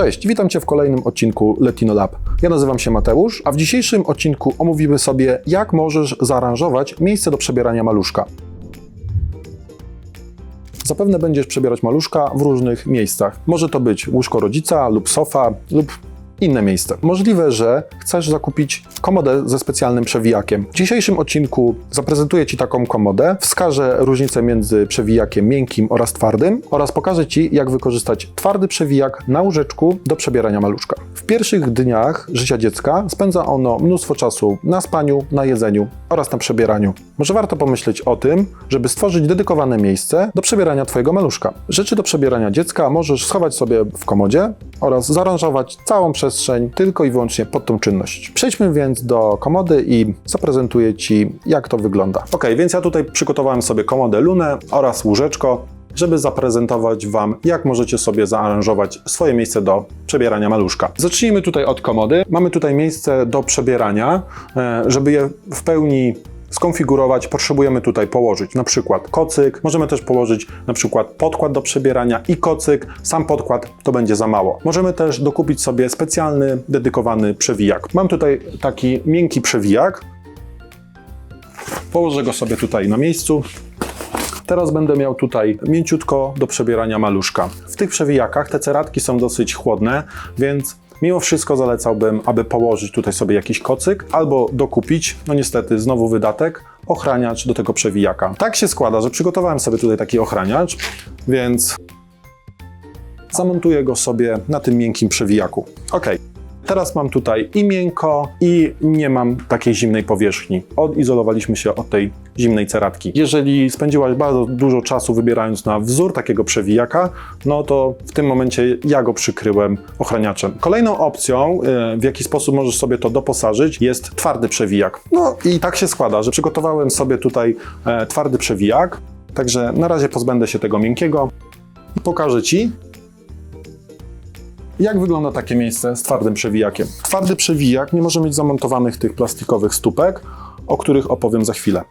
Cześć, witam Cię w kolejnym odcinku Letino Lab. Ja nazywam się Mateusz, a w dzisiejszym odcinku omówimy sobie, jak możesz zaaranżować miejsce do przebierania maluszka. Zapewne będziesz przebierać maluszka w różnych miejscach. Może to być łóżko rodzica lub sofa lub inne miejsce. Możliwe, że chcesz zakupić komodę ze specjalnym przewijakiem. W dzisiejszym odcinku zaprezentuję Ci taką komodę, wskażę różnicę między przewijakiem miękkim oraz twardym oraz pokażę Ci, jak wykorzystać twardy przewijak na łóżeczku do przebierania maluszka. W pierwszych dniach życia dziecka spędza ono mnóstwo czasu na spaniu, na jedzeniu oraz na przebieraniu. Może warto pomyśleć o tym, żeby stworzyć dedykowane miejsce do przebierania Twojego maluszka. Rzeczy do przebierania dziecka możesz schować sobie w komodzie oraz zaaranżować całą przestrzeń tylko i wyłącznie pod tą czynność. Przejdźmy więc do komody i zaprezentuję Ci, jak to wygląda. Ok, więc ja tutaj przygotowałem sobie komodę Lunę oraz łóżeczko, żeby zaprezentować Wam, jak możecie sobie zaaranżować swoje miejsce do przebierania maluszka. Zacznijmy tutaj od komody. Mamy tutaj miejsce do przebierania, e, żeby je w pełni skonfigurować, potrzebujemy tutaj położyć na przykład kocyk, możemy też położyć na przykład podkład do przebierania i kocyk, sam podkład to będzie za mało. Możemy też dokupić sobie specjalny, dedykowany przewijak. Mam tutaj taki miękki przewijak, położę go sobie tutaj na miejscu. Teraz będę miał tutaj mięciutko do przebierania maluszka. W tych przewijakach te ceratki są dosyć chłodne, więc mimo wszystko zalecałbym, aby położyć tutaj sobie jakiś kocyk albo dokupić, no niestety znowu wydatek, ochraniacz do tego przewijaka. Tak się składa, że przygotowałem sobie tutaj taki ochraniacz, więc zamontuję go sobie na tym miękkim przewijaku. Ok. Teraz mam tutaj i miękko, i nie mam takiej zimnej powierzchni. Odizolowaliśmy się od tej zimnej ceratki. Jeżeli spędziłaś bardzo dużo czasu wybierając na wzór takiego przewijaka, no to w tym momencie ja go przykryłem ochraniaczem. Kolejną opcją, e, w jaki sposób możesz sobie to doposażyć, jest twardy przewijak. No i tak się składa, że przygotowałem sobie tutaj e, twardy przewijak, także na razie pozbędę się tego miękkiego i pokażę Ci, jak wygląda takie miejsce z twardym przewijakiem? Twardy przewijak nie może mieć zamontowanych tych plastikowych stópek, o których opowiem za chwilę.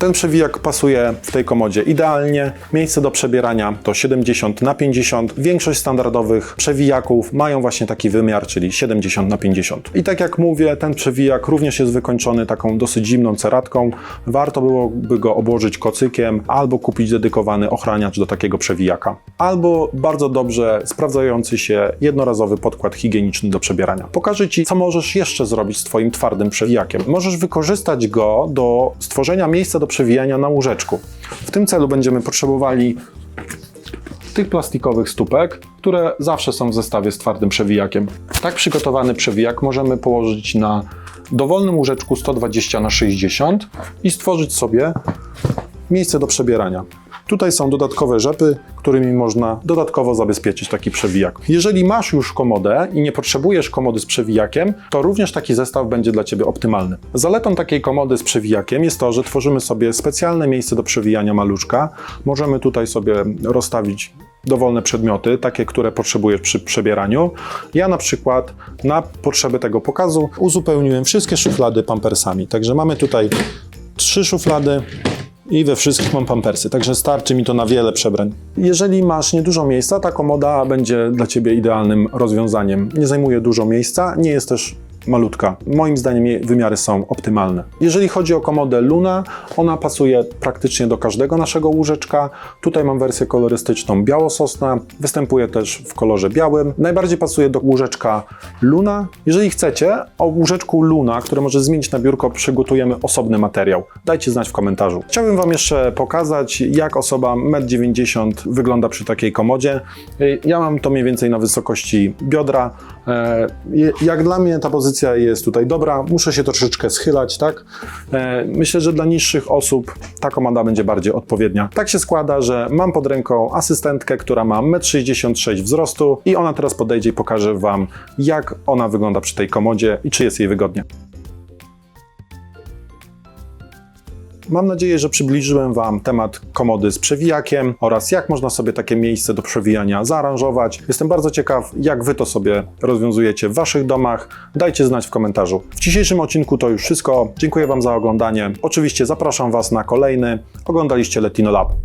Ten przewijak pasuje w tej komodzie idealnie. Miejsce do przebierania to 70 na 50. Większość standardowych przewijaków mają właśnie taki wymiar, czyli 70 na 50. I tak jak mówię, ten przewijak również jest wykończony taką dosyć zimną ceratką. Warto byłoby go obłożyć kocykiem albo kupić dedykowany ochraniacz do takiego przewijaka. Albo bardzo dobrze sprawdzający się jednorazowy podkład higieniczny do przebierania. Pokażę Ci, co możesz jeszcze zrobić z Twoim twardym przewijakiem. Możesz wykorzystać go do stworzenia miejsca do przewijania na łóżeczku. W tym celu będziemy potrzebowali tych plastikowych stópek, które zawsze są w zestawie z twardym przewijakiem. Tak przygotowany przewijak możemy położyć na dowolnym łóżeczku 120 na 60 i stworzyć sobie miejsce do przebierania. Tutaj są dodatkowe rzepy, którymi można dodatkowo zabezpieczyć taki przewijak. Jeżeli masz już komodę i nie potrzebujesz komody z przewijakiem, to również taki zestaw będzie dla Ciebie optymalny. Zaletą takiej komody z przewijakiem jest to, że tworzymy sobie specjalne miejsce do przewijania maluczka. Możemy tutaj sobie rozstawić dowolne przedmioty, takie, które potrzebujesz przy przebieraniu. Ja na przykład na potrzeby tego pokazu uzupełniłem wszystkie szuflady pampersami. Także mamy tutaj trzy szuflady, i we wszystkich mam pampersy, także starczy mi to na wiele przebrań. Jeżeli masz niedużo miejsca, ta komoda będzie dla Ciebie idealnym rozwiązaniem. Nie zajmuje dużo miejsca, nie jest też malutka. Moim zdaniem jej wymiary są optymalne. Jeżeli chodzi o komodę Luna, ona pasuje praktycznie do każdego naszego łóżeczka. Tutaj mam wersję kolorystyczną biało-sosna, występuje też w kolorze białym. Najbardziej pasuje do łóżeczka Luna. Jeżeli chcecie, o łóżeczku Luna, które może zmienić na biurko, przygotujemy osobny materiał. Dajcie znać w komentarzu. Chciałbym Wam jeszcze pokazać, jak osoba 1,90 m wygląda przy takiej komodzie. Ja mam to mniej więcej na wysokości biodra. E, Jak dla mnie ta pozycja jest tutaj dobra. Muszę się troszeczkę schylać, tak? E, Myślę, że dla niższych osób ta komanda będzie bardziej odpowiednia. Tak się składa, że mam pod ręką asystentkę, która ma 1,66 m wzrostu i ona teraz podejdzie i pokaże Wam, jak ona wygląda przy tej komodzie i czy jest jej wygodnie. Mam nadzieję, że przybliżyłem Wam temat komody z przewijakiem oraz jak można sobie takie miejsce do przewijania zaaranżować. Jestem bardzo ciekaw, jak Wy to sobie rozwiązujecie w Waszych domach. Dajcie znać w komentarzu. W dzisiejszym odcinku to już wszystko. Dziękuję Wam za oglądanie. Oczywiście zapraszam Was na kolejny. Oglądaliście Letino Lab.